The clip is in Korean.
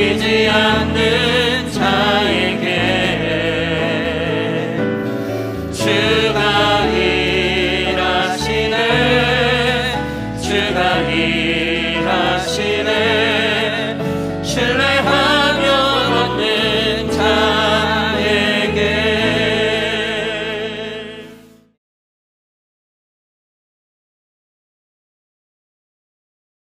바뀌지 않는